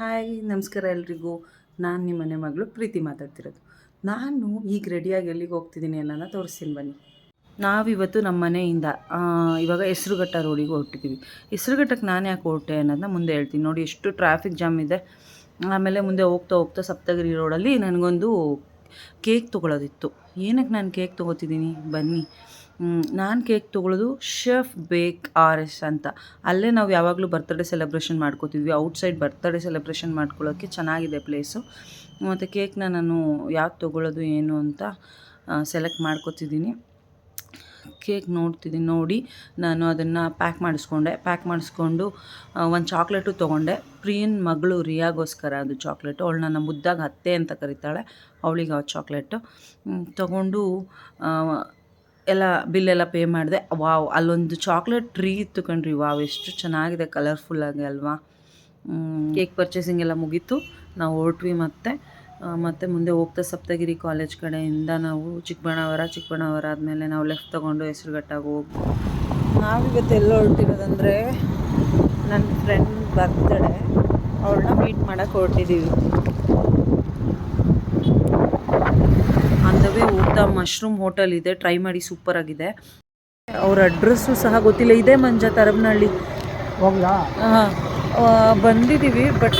Hi, ನಮಸ್ಕಾರ ಎಲ್ರಿಗೂ. ನಾನು ನಿಮ್ಮ ಮನೆ ಮಗಳು ಪ್ರೀತಿ ಮಾತಾಡ್ತಿರೋದು. ನಾನು ಈಗ ರೆಡಿಯಾಗಿ ಎಲ್ಲಿಗೆ ಹೋಗ್ತಿದ್ದೀನಿ ಅನ್ನೋದನ್ನ ತೋರಿಸ್ತೀನಿ ಬನ್ನಿ. ನಾವಿವತ್ತು ನಮ್ಮ ಮನೆಯಿಂದ ಇವಾಗ ಹೆಸ್ರುಘಟ್ಟ ರೋಡಿಗೆ ಹೊರಟಿದ್ದೀವಿ ಹೆಸ್ರುಘಟ್ಟಕ್ಕೆ ನಾನು ಯಾಕೆ ಹೊರಟೆ ಅನ್ನೋದನ್ನ ಮುಂದೆ ಹೇಳ್ತೀನಿ. ನೋಡಿ, ಎಷ್ಟು ಟ್ರಾಫಿಕ್ ಜಾಮ್ ಇದೆ. ಆಮೇಲೆ ಮುಂದೆ ಹೋಗ್ತಾ ಹೋಗ್ತಾ ಸಪ್ತಗಿರಿ ರೋಡಲ್ಲಿ ನನಗೊಂದು ಕೇಕ್ ತೊಗೊಳೋದಿತ್ತು. ಏನಕ್ಕೆ ನಾನು ಕೇಕ್ ತೊಗೋತಿದ್ದೀನಿ? ಬನ್ನಿ. ನಾನು ಕೇಕ್ ತೊಗೊಳೋದು ಶೆಫ್ ಬೇಕ್ ಆರ್ ಎಸ್ ಅಂತ. ಅಲ್ಲೇ ನಾವು ಯಾವಾಗಲೂ ಬರ್ತ್ಡೇ ಸೆಲೆಬ್ರೇಷನ್ ಮಾಡ್ಕೋತಿದ್ವಿ ಔಟ್ಸೈಡ್ ಬರ್ತ್ಡೇ ಸೆಲೆಬ್ರೇಷನ್ ಮಾಡ್ಕೊಳ್ಳೋಕ್ಕೆ ಚೆನ್ನಾಗಿದೆ ಪ್ಲೇಸು ಮತ್ತು ಕೇಕ್ನ ನಾನು ಯಾವ್ದು ತೊಗೊಳ್ಳೋದು ಏನು ಅಂತ ಸೆಲೆಕ್ಟ್ ಮಾಡ್ಕೋತಿದ್ದೀನಿ. ಕೇಕ್ ನೋಡ್ತಿದ್ದೀನಿ ನೋಡಿ ನಾನು ಅದನ್ನು ಪ್ಯಾಕ್ ಮಾಡಿಸ್ಕೊಂಡೆ. ಪ್ಯಾಕ್ ಮಾಡಿಸ್ಕೊಂಡು ಒಂದು ಚಾಕ್ಲೇಟು ತೊಗೊಂಡೆ. ಪ್ರಿಯನ್ ಮಗಳು ರಿಯಾಗೋಸ್ಕರ ಅದು ಚಾಕ್ಲೇಟು. ಅವಳು ನನ್ನ ಮುದ್ದಾಗ ಅತ್ತೆ ಅಂತ ಕರೀತಾಳೆ. ಅವಳಿಗೆ ಆ ಚಾಕ್ಲೇಟು. ತೊಗೊಂಡು ಎಲ್ಲ ಬಿಲ್ಲೆಲ್ಲ ಪೇ ಮಾಡಿದೆ. ವಾವ್, ಅಲ್ಲೊಂದು ಚಾಕ್ಲೇಟ್ ಟ್ರೀ ಇತ್ತು ಕಣ್ರಿ. ವಾವ್, ಎಷ್ಟು ಚೆನ್ನಾಗಿದೆ, ಕಲರ್ಫುಲ್ಲಾಗಿ ಅಲ್ವಾ? ಕೇಕ್ ಪರ್ಚೇಸಿಂಗ್ ಎಲ್ಲ ಮುಗೀತು. ನಾವು ಹೊರಟ್ವಿ ಮತ್ತೆ. ಮತ್ತೆ ಮುಂದೆ ಹೋಗ್ತಾ ಸಪ್ತಗಿರಿ ಕಾಲೇಜ್ ಕಡೆಯಿಂದ ನಾವು ಚಿಕ್ಕಬಳ್ಳಾವರ ಚಿಕ್ಕಬಳ್ಳಾವರ ಆದಮೇಲೆ ನಾವು ಲೆಫ್ಟ್ ತೊಗೊಂಡು ಹೆಸರುಘಟ್ಟಾಗಿ ಹೋಗಿ ನಾವಿವತ್ತು ಎಲ್ಲ ಹೊರಟಿರೋದಂದರೆ ನನ್ನ ಫ್ರೆಂಡ್ ಬರ್ತಡೆ ಅವಳನ್ನ ಮೀಟ್ ಮಾಡೋಕೆ ಹೊರಟಿದ್ದೀವಿ ಅಂದವೇ ಊಟ ಮಶ್ರೂಮ್ ಹೋಟೆಲ್ ಇದೆ ಟ್ರೈ ಮಾಡಿ ಸೂಪರ್ ಆಗಿದೆ. ಅವ್ರ ಅಡ್ರೆಸ್ಸು ಸಹ ಗೊತ್ತಿಲ್ಲ ಇದೇ ಮಂಜ ತರಬನಹಳ್ಳಿ. ಹೋಗ್ಲಾ? ಬಂದಿದ್ದೀವಿ ಬಟ್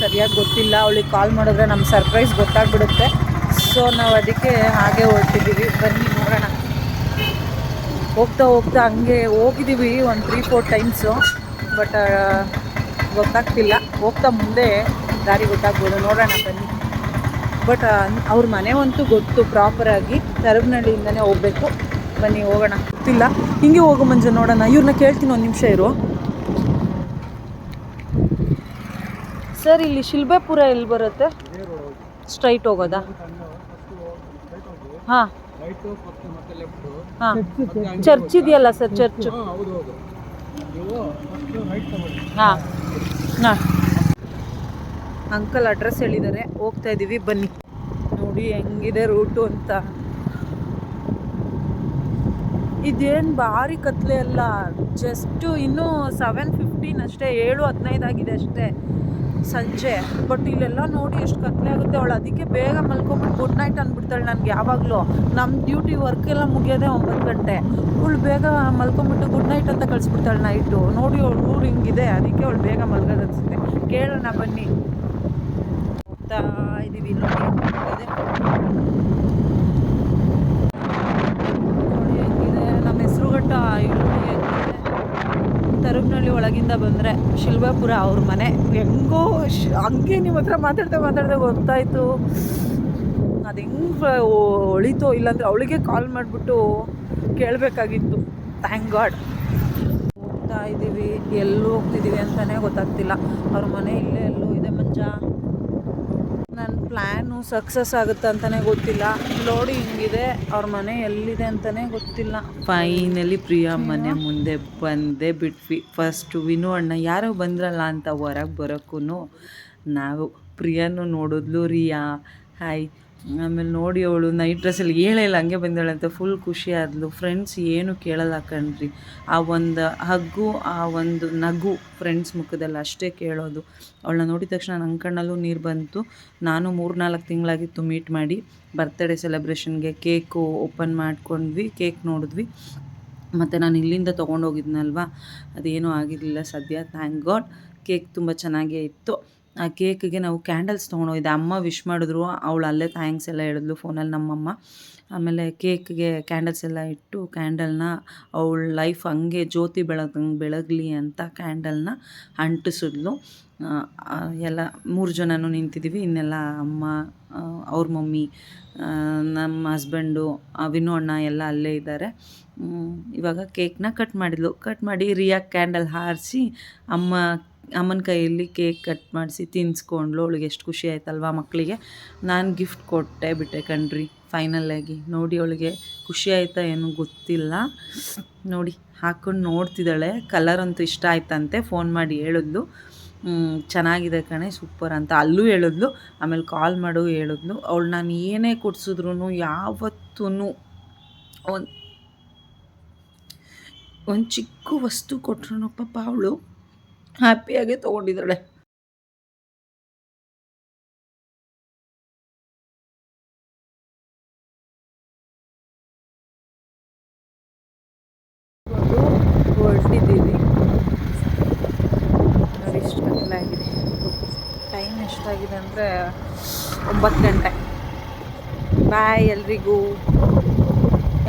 ಸರಿಯಾಗಿ ಗೊತ್ತಿಲ್ಲ. ಅವಳಿಗೆ ಕಾಲ್ ಮಾಡಿದ್ರೆ ನಮ್ಮ ಸರ್ಪ್ರೈಸ್ ಗೊತ್ತಾಗ್ಬಿಡುತ್ತೆ. ಸೊ ನಾವು ಅದಕ್ಕೆ ಹಾಗೆ ಹೊರಟಿದ್ದೀವಿ ಬನ್ನಿ ನೋಡೋಣ. ಹೋಗ್ತಾ ಹೋಗ್ತಾ ಹಂಗೆ ಹೋಗಿದ್ದೀವಿ ಒಂದು ತ್ರೀ ಫೋರ್ ಟೈಮ್ಸು ಬಟ್ ಗೊತ್ತಾಗ್ತಿಲ್ಲ. ಹೋಗ್ತಾ ಮುಂದೆ ದಾರಿ ಗೊತ್ತಾಗ್ಬೋದು. ನೋಡೋಣ ಬನ್ನಿ. ಬಟ್ ಅವ್ರ ಮನೆ ಅಂತೂ ಗೊತ್ತು ಪ್ರಾಪರಾಗಿ ತರಬನಹಳ್ಳಿಯಿಂದನೇ ಹೋಗ್ಬೇಕು. ಬನ್ನಿ ಹೋಗೋಣ. ಗೊತ್ತಿಲ್ಲ. ಹಿಂಗೆ ಹೋಗೋ ಮಂಜು, ನೋಡೋಣ. ಇವ್ರನ್ನ ಕೇಳ್ತೀನಿ ಒಂದು ನಿಮಿಷ ಇರು. ಸರ್, ಇಲ್ಲಿ ಶಿಲ್ಬೆಪುರ ಎಲ್ಲಿ ಬರುತ್ತೆ? ಸ್ಟ್ರೈಟ್ ಹೋಗೋದಾ? ಹಾಂ. ಹಾಂ. ಚರ್ಚ್ ಇದೆಯಲ್ಲ ಸರ್ ಚರ್ಚ್ ಹಾಂ. ಹಾಂ ಅಂಕಲ್ ಅಡ್ರೆಸ್ ಹೇಳಿದ್ದಾರೆ. ಹೋಗ್ತಾ ಇದ್ದೀವಿ ಬನ್ನಿ. ನೋಡಿ ಹೆಂಗಿದೆ ರೂಟು ಅಂತ. ಇದೇನು ಭಾರಿ ಕತ್ಲೆ ಅಲ್ಲ. ಜಸ್ಟು ಇನ್ನೂ ಸೆವೆನ್ ಫಿಫ್ಟೀನ್ ಅಷ್ಟೇ, ಏಳು ಹದಿನೈದು ಆಗಿದೆ ಅಷ್ಟೇ. ಸಂಜೆ. ಬಟ್ ಇಲ್ಲೆಲ್ಲ ನೋಡಿ ಎಷ್ಟು ಕತ್ಲೆ ಆಗುತ್ತೆ. ಅವಳು ಅದಕ್ಕೆ ಬೇಗ ಮಲ್ಕೊಂಬಿಟ್ಟು ಗುಡ್ ನೈಟ್ ಅಂದ್ಬಿಡ್ತಾಳೆ ನನಗೆ ಯಾವಾಗಲೂ. ನಮ್ಮ ಡ್ಯೂಟಿ ವರ್ಕ್ ಎಲ್ಲ ಮುಗಿಯೋದೇ ಒಂಬತ್ತು ಗಂಟೆ. ಅವಳು ಬೇಗ ಮಲ್ಕೊಂಬಿಟ್ಟು ಗುಡ್ ನೈಟ್ ಅಂತ ಕಳಿಸ್ಬಿಡ್ತಾಳೆ ನೈಟು ನೋಡಿ ಅವಳು ಊರು ಹಿಂಗಿದೆ. ಅದಕ್ಕೆ ಅವಳು ಬೇಗ ಮಲ್ಗೋದು ಅನಿಸುತ್ತೆ. ಕೇಳೋಣ ಬನ್ನಿ. ಹೋಗ್ತಾ ಇದ್ದೀವಿ ನೋಡಿ ಹೆಂಗಿದೆ ನಮ್ಮ ಹೆಸರುಘಟ್ಟ ಇಲ್ಲಿ ಹೆಂಗಿದೆ ತರುಬ್ನಳ್ಳಿ ಒಳಗಿಂದ ಬಂದರೆ ಶಿಲ್ವಾಪುರ ಅವ್ರ ಮನೆ. ಹೆಂಗೋ ಹಂಗೆ ನಿಮ್ಮ ಹತ್ರ ಮಾತಾಡ್ತಾ ಮಾತಾಡ್ತಾ ಗೊತ್ತಾಯಿತು ಅದು ಹೆಂಗೆ ಒಳಿತೋ ಇಲ್ಲಾಂದರೆ ಅವಳಿಗೆ ಕಾಲ್ ಮಾಡಿಬಿಟ್ಟು ಕೇಳಬೇಕಾಗಿತ್ತು. ಥ್ಯಾಂಕ್ ಗಾಡ್ ಹೋಗ್ತಾ ಇದ್ದೀವಿ ಎಲ್ಲೂ ಹೋಗ್ತಿದ್ದೀವಿ ಅಂತಲೇ ಗೊತ್ತಾಗ್ತಿಲ್ಲ. ಅವ್ರ ಮನೆ ಇಲ್ಲೇ ಎಲ್ಲೋ ಇದೆ ಮಂಜ. ನನ್ನ ಪ್ಲ್ಯಾನು ಸಕ್ಸಸ್ ಆಗುತ್ತೆ ಅಂತಲೇ ಗೊತ್ತಿಲ್ಲ. ನೋಡಿ ಹಿಂಗಿದೆ, ಅವ್ರ ಮನೆ ಎಲ್ಲಿದೆ ಅಂತಲೇ ಗೊತ್ತಿಲ್ಲ. ಫೈನಲಿ ಪ್ರಿಯಾ ಮನೆ ಮುಂದೆ ಬಂದೇ ಬಿಟ್ವಿ. ಫಸ್ಟು ವಿನು ಅಣ್ಣ, ಯಾರೋ ಬಂದ್ರಲ್ಲ ಅಂತ ಹೊರಗೆ ಬರೋಕ್ಕೂ ನಾವು ಪ್ರಿಯಾನು ನೋಡಿದ್ಲು, ರಿಯಾ. ಹಾಯ್ ಆಮೇಲೆ ನೋಡಿ ಅವಳು ನೈಟ್ ಡ್ರೆಸ್ಸಲ್ಲಿ ಇಲ್ಲ, ಹಂಗೆ ಬಂದಾಳೆ ಅಂತ ಫುಲ್ ಖುಷಿ ಆದ್ಲು. ಫ್ರೆಂಡ್ಸ್ ಏನು ಕೇಳಲ್ಲ ಕಣ್ರಿ. ಆ ಒಂದು ಹಗ್ಗು, ಆ ಒಂದು ನಗು ಫ್ರೆಂಡ್ಸ್ ಮುಖದಲ್ಲಿ ಅಷ್ಟೇ ಕೇಳೋದು. ಅವಳನ್ನ ನೋಡಿದ ತಕ್ಷಣ ನನ್ನ ಕಣ್ಣಲ್ಲೂ ನೀರು ಬಂತು. ನಾನು ಮೂರು ನಾಲ್ಕು ತಿಂಗಳಾಗಿತ್ತು ಮೀಟ್ ಮಾಡಿ. ಬರ್ತ್ಡೇ ಸೆಲೆಬ್ರೇಷನ್ಗೆ ಕೇಕು ಓಪನ್ ಮಾಡ್ಕೊಂಡ್ವಿ ಕೇಕ್ ನೋಡಿದ್ವಿ. ಮತ್ತು ನಾನು ಇಲ್ಲಿಂದ ತೊಗೊಂಡೋಗಿದ್ನಲ್ವ? ಅದೇನೂ ಆಗಿರಲಿಲ್ಲ ಸದ್ಯ ಥ್ಯಾಂಕ್ ಗಾಡ್ ಕೇಕ್ ತುಂಬ ಚೆನ್ನಾಗೇ ಇತ್ತು. ಆ ಕೇಕ್ಗೆ ನಾವು ಕ್ಯಾಂಡಲ್ಸ್ ತೊಗೊಂಡೋಗಿದ್ದೆ ಅಮ್ಮ ವಿಶ್ ಮಾಡಿದ್ರು. ಅವಳು ಅಲ್ಲೇ ಥ್ಯಾಂಕ್ಸ್ ಎಲ್ಲ ಹೇಳಿದ್ಲು ಫೋನಲ್ಲಿ ನಮ್ಮಮ್ಮ. ಆಮೇಲೆ ಕೇಕ್ಗೆ ಕ್ಯಾಂಡಲ್ಸ್ ಎಲ್ಲ ಇಟ್ಟು ಕ್ಯಾಂಡಲ್ನ, ಅವಳ ಲೈಫ್ ಹಂಗೆ ಜ್ಯೋತಿ ಬೆಳಗಂಗೆ ಬೆಳಗಲಿ ಅಂತ ಕ್ಯಾಂಡಲ್ನ ಅಂಟಿಸಿದ್ಲು. ಎಲ್ಲ ಮೂರು ಜನನೂ ನಿಂತಿದ್ದೀವಿ. ಇನ್ನೆಲ್ಲ ಅಮ್ಮ ಅವ್ರ ಮಮ್ಮಿ ನಮ್ಮ ಹಸ್ಬೆಂಡು ವಿನು ಅಣ್ಣ ಎಲ್ಲ ಅಲ್ಲೇ ಇದ್ದಾರೆ. ಇವಾಗ ಕೇಕ್ನ ಕಟ್ ಮಾಡಿದ್ಲು. ಕಟ್ ಮಾಡಿ ರಿಯಾ ಕ್ಯಾಂಡಲ್ ಹಾರಿಸಿ ಅಮ್ಮ ಅಮ್ಮನ ಕೈಯಲ್ಲಿ ಕೇಕ್ ಕಟ್ ಮಾಡಿಸಿ ತಿನ್ನಿಸ್ಕೊಂಡ್ಳು ಅವಳಿಗೆ ಎಷ್ಟು ಖುಷಿ ಆಯ್ತಲ್ವಾ ಮಕ್ಕಳಿಗೆ. ನಾನು ಗಿಫ್ಟ್ ಕೊಟ್ಟೆ ಬಿಟ್ಟೆ ಕಣ್ರಿ ಫೈನಲಾಗಿ ನೋಡಿ ಅವಳಿಗೆ ಖುಷಿ ಆಯ್ತಾ ಏನೂ ಗೊತ್ತಿಲ್ಲ. ನೋಡಿ, ಹಾಕ್ಕೊಂಡು ನೋಡ್ತಿದ್ದಾಳೆ. ಕಲರ್ ಅಂತೂ ಇಷ್ಟ ಆಯ್ತಂತೆ ಫೋನ್ ಮಾಡಿ ಹೇಳಿದ್ಲು. ಚೆನ್ನಾಗಿದೆ ಕಣೆ ಸೂಪರ್ ಅಂತ ಅಲ್ಲೂ ಹೇಳಿದ್ಲು, ಆಮೇಲೆ ಕಾಲ್ ಮಾಡು ಹೇಳಿದ್ಲು. ಅವಳು ನಾನು ಏನೇ ಕೊಡ್ಸಿದ್ರು ಯಾವತ್ತೂ ಒಂದು ಒಂದು ಚಿಕ್ಕ ವಸ್ತು ಕೊಟ್ರು ಪಾಪ ಅವಳು ಹ್ಯಾಪಿಯಾಗೆ ತೊಗೊಂಡಿದ್ದಾಳೆ. ಟೈಮ್ ಎಷ್ಟಾಗಿದೆ ಅಂದರೆ ಒಂಬತ್ತು ಗಂಟೆ. ಬಾಯ್ ಎಲ್ರಿಗೂ.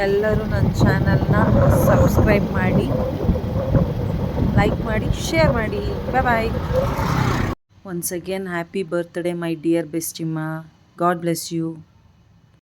ಎಲ್ಲರೂ ನನ್ನ ಚಾನಲ್ನ ಸಬ್ಸ್ಕ್ರೈಬ್ ಮಾಡಿ. ಲೈಕ್ ಮಾಡಿ ಶೇರ್ ಮಾಡಿ. Bye bye once again happy birthday my dear ಬೆಸ್ಟಿಮ್ಮ God bless you